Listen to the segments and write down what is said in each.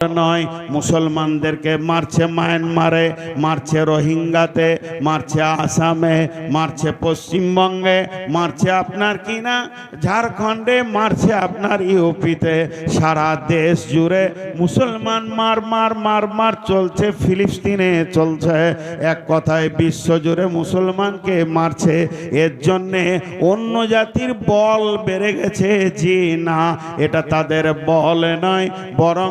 নয়, মুসলমানদেরকে মারছে মায়ানমারে, মারছে রোহিঙ্গাতে, মারছে আসামে, মারছে পশ্চিমবঙ্গে, মারছে আপনার কি না? ঝাড়খণ্ডে মারছে আপনার ইউপিতে। সারা দেশ জুড়ে মুসলমান মার মার মার মার চলছে, ফিলিস্তিনে চলছে। এক কথায় বিশ্ব জুড়ে মুসলমানকে মারছে। এর জন্যে অন্য জাতির বল বেড়ে গেছে। জি না, এটা তাদের বল নয়, বরং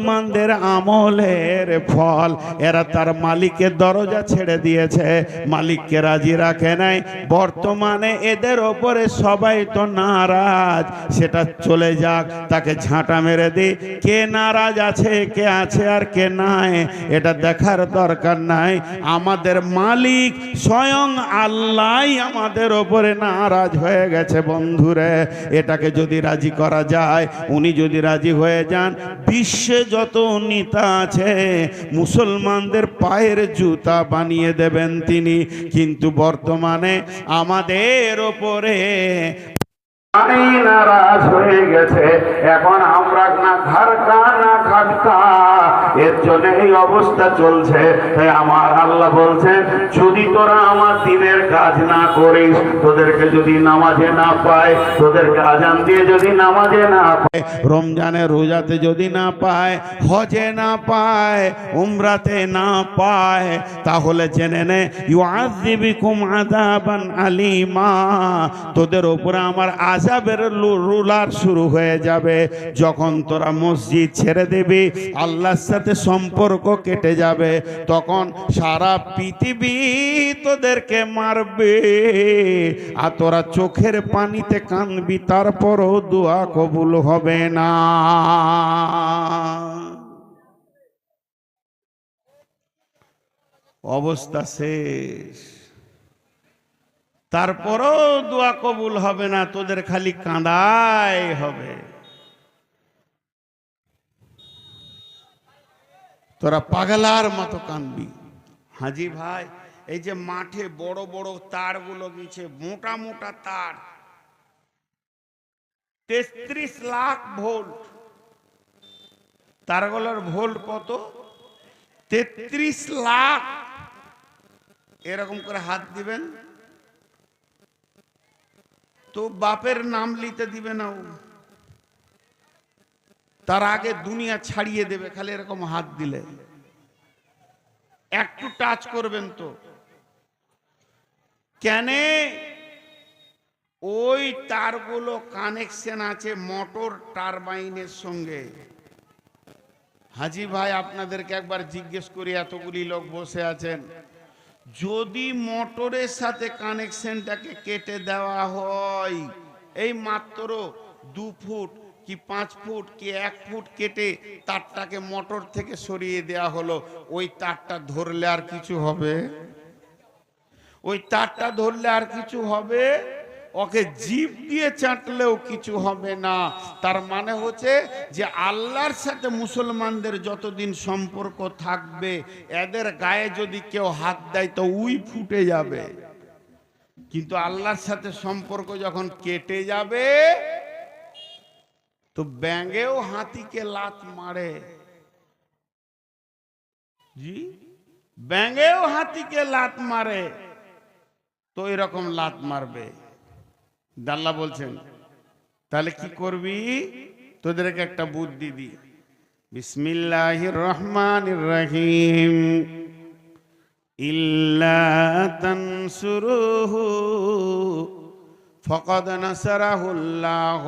মুসলমানদের আমলের ফল। এরা তার মালিকের দরজা ছেড়ে দিয়েছে। মালিককে রাজি রাখে নাই। বর্তমানে এদের ওপরে সবাই তো নারাজ। সেটা চলে যাক, তাকে ঝাঁটা মেরে দিই কে নারাজ আছে, কে আছে আর কে নাই, এটা দেখার দরকার নাই। আমাদের মালিক স্বয়ং আল্লাহ আমাদের ওপরে নারাজ হয়ে গেছে, বন্ধুরে। এটাকে যদি রাজি করা যায়, উনি যদি রাজি হয়ে যান, বিশ্বে যত নেতা আছে, মুসলমানদের পায়ের জুতা বানিয়ে দেবেন তিনি। কিন্তু বর্তমানে আমাদের ওপরে নারাজ হয়ে গেছে। এখন আমরা না ঘরকা না ঘটকা। এর জন্য এই অবস্থা চলছে। আমার আল্লাহ যদি তোরা আমার দিনের কাজ না করিস, তোদেরকে যদি নামাজে না পায়, তোদেরকে আজান দিয়ে যদি নামাজে না পায় রোজাতে যদি না পায়, হজে না পায়, উমরাতে না পায়, তাহলে জেনে নে তোদের উপরে আমার আজাবের রুলার শুরু হয়ে যাবে। যখন তোরা মসজিদ ছেড়ে দিবি আল্লাহর সাথে সম্পর্ক কেটে যাবে, তখন সারা পৃথিবী তোদেরকে মারবে। আর তোরা চোখের পানিতে কানবি তারপরও দোয়া কবুল হবে না। অবস্থা শেষ। তারপরও দোয়া কবুল হবে না, তোদের খালি কাঁদাই হবে। তোরা পাগলার মতো কাঁদবি হাজি ভাই, এই যে মাঠে বড় বড় তারগুলো গেছে, মোটা মোটা তার, তেত্রিশ লাখ ভোল্ট। তারগুলোর ভোল্ট কত? তেত্রিশ লাখ। এরকম করে হাত দিবেন? তো বাপের নাম লিতে দিবে না ও। তার আগে দুনিয়া ছাড়িয়ে দেবে, খালি এরকম হাত দিলে। একটু টাচ করবেন তো। কেন ওই তারগুলো কানেকশন আছে মোটর টারবাইনের সঙ্গে। হাজি ভাই, আপনাদেরকে একবার জিজ্ঞেস করি, এতগুলি লোক বসে আছেন। যদি মোটরের সাথে কানেকশনটাকে কেটে দেওয়া হয়, এই মাত্র দু ফুট কি পাঁচ ফুট, কি এক ফুট কেটে তারটাকে মোটর থেকে সরিয়ে দেওয়া হলো। ওই তারটা ধরলে আর কিছু হবে? ওই তারটা ধরলে আর কিছু হবে? ওকে জীব দিয়ে চাটলেও কিছু হবে না। তার মানে হচ্ছে যে আল্লাহর সাথে মুসলমানদের যতদিন সম্পর্ক থাকবে, এদের গায়ে যদি কেউ হাত দেয় তো উই ফুটে যাবে। কিন্তু আল্লাহর সাথে সম্পর্ক যখন কেটে যাবে তো ব্যাঙ্গেও হাতিকে লাত মারে। জি? ব্যাঙ্গেও হাতিকে লাত মারে তো এরকম লাত মারবে। দাল্লা বলছেন তাহলে কি করবি? তোদেরকে একটা বুদ্ধি দি। বিসমিল্লাহ রহমান রহিম। ইল্লা ফকদ নসরাহুল্লাহ।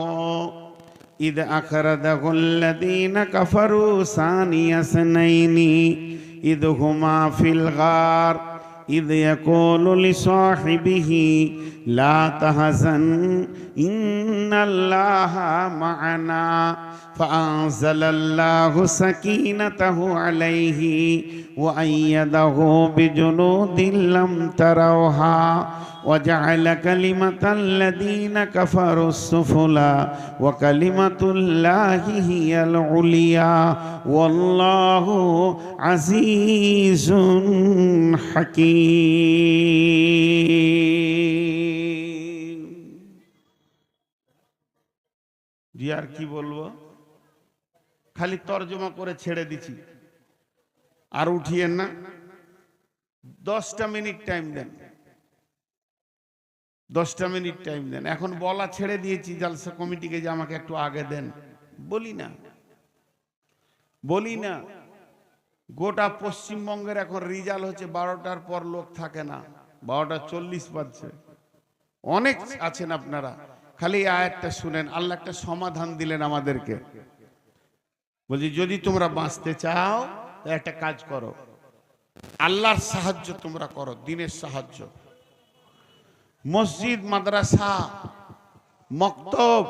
إذ أخرجه الذين كفروا ثاني اثنين إذ هما في الغار إذ يقول لصاحبه لا تحزن إن الله معنا. فأنزل الله سكينته عليه وأيده بجنود لم تروها. وجعل كلمة الذين كفروا السفلى وكلمة الله هي العليا والله عزيز حكيم জি আর কি বলবো খালি তর্জমা করে ছেড়ে দিছি আর উঠিয়েন না দশটা মিনিট টাইম দেন দশটা মিনিট টাইম দেন। এখন বলা ছেড়ে দিয়েছি, জালসা কমিটিকে যে আমাকে একটু আগে দেন। বলি না। বলি না। গোটা পশ্চিমবঙ্গের এখন রিজাল্ট হচ্ছে বারোটার পর লোক থাকে না। বারোটা চল্লিশ বাজছে। অনেক আছেন আপনারা। খালি আয়াতটা শুনেন। আল্লাহ একটা সমাধান দিলেন আমাদেরকে। বলছি, যদি তোমরা বাঁচতে চাও একটা কাজ করো। আল্লাহর সাহায্য তোমরা করো, দিনের সাহায্য। মসজিদ, মাদ্রাসা, মক্তব।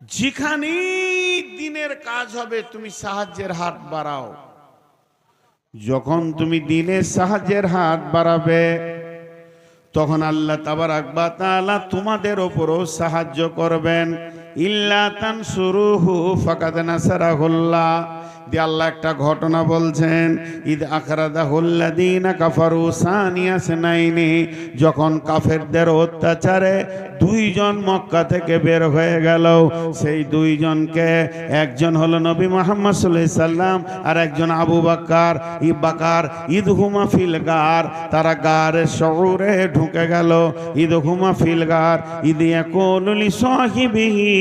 যেখানে দিনের কাজ হবে, তুমি সাহায্যের হাত বাড়াও। যখন তুমি দিনের সাহায্যের হাত বাড়াবে, তখন আল্লাহ তাবার আকবা তালা তোমাদের ওপরও সাহায্য করবেন। ইল্লা তানসুরুহু ফাকাদ নাসারাহুল্লাহ। দিয়ে আল্লাহ একটা ঘটনা বলছেন ঈদ আখরাদাহুল্লাদিনা কাফারু সানিয়া সেনাইনি। যখন কাফেরদের অত্যাচারে দুইজন মক্কা থেকে বের হয়ে গেল, সেই দুইজনকে একজন হলো নবী মোহাম্মদ সাল্লাল্লাহু সাল্লাম, আর একজন আবু বাক্কার, ই বাকার ঈদ হুমা ফিল গার। তারা গারের শহরে ঢুকে গেল ঈদ হুমা ফিল গার। ঈদ ইয়াকুলুলি সাহিবিহি।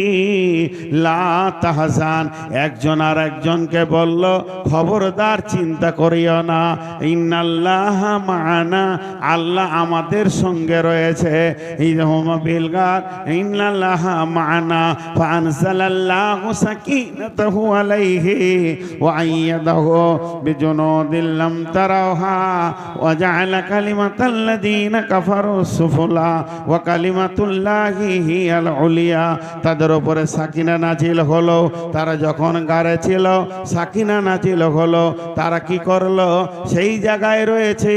লা তাহজান। একজন আর একজনকে বলল, খবরদার, চিন্তা করিও না। ইন্নাল্লাহ মানা। আল্লাহ আমাদের সঙ্গে রয়েছে। ঈদ হুমা ফিল গার ইন্নাল্লাহ মানা। ফানজালাল্লাহু সাকিনাতাহু আলাইহি ওয়া আইয়াদাহু বিজুনুদিন লাম তারাওহা। ওয়া জাআলা কালিমাতাল্লাযীনা কাফারু সুফলা। ওয়া কালিমাতুল্লাহি হিয়াল উলিয়া। তাদের উপরে সাকিনা নাজিল হলো, তারা যখন গারে ছিল, সাকিনা নাজিল হলো, তারা কি করল? সেই জায়গায় রয়েছে,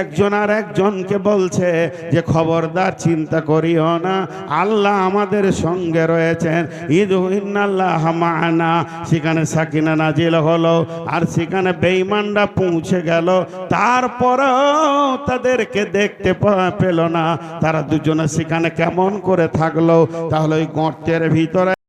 একজন আর একজনকে বলছে যে, খবরদার, চিন্তা করিও না, আল্লাহ আমাদের সঙ্গে রয়েছেন ঈদ ইন্নাল্লাহ মানা। সেখানে সাকিনা নাজিল হলো, আর সেখানে বেঈমানরা পৌঁছে গেল। তারপরেও তাদেরকে দেখতে পেল না। তারা দুজনে সেখানে কেমন করে থাকল? তাহলে ওই গর্তের ভিতরে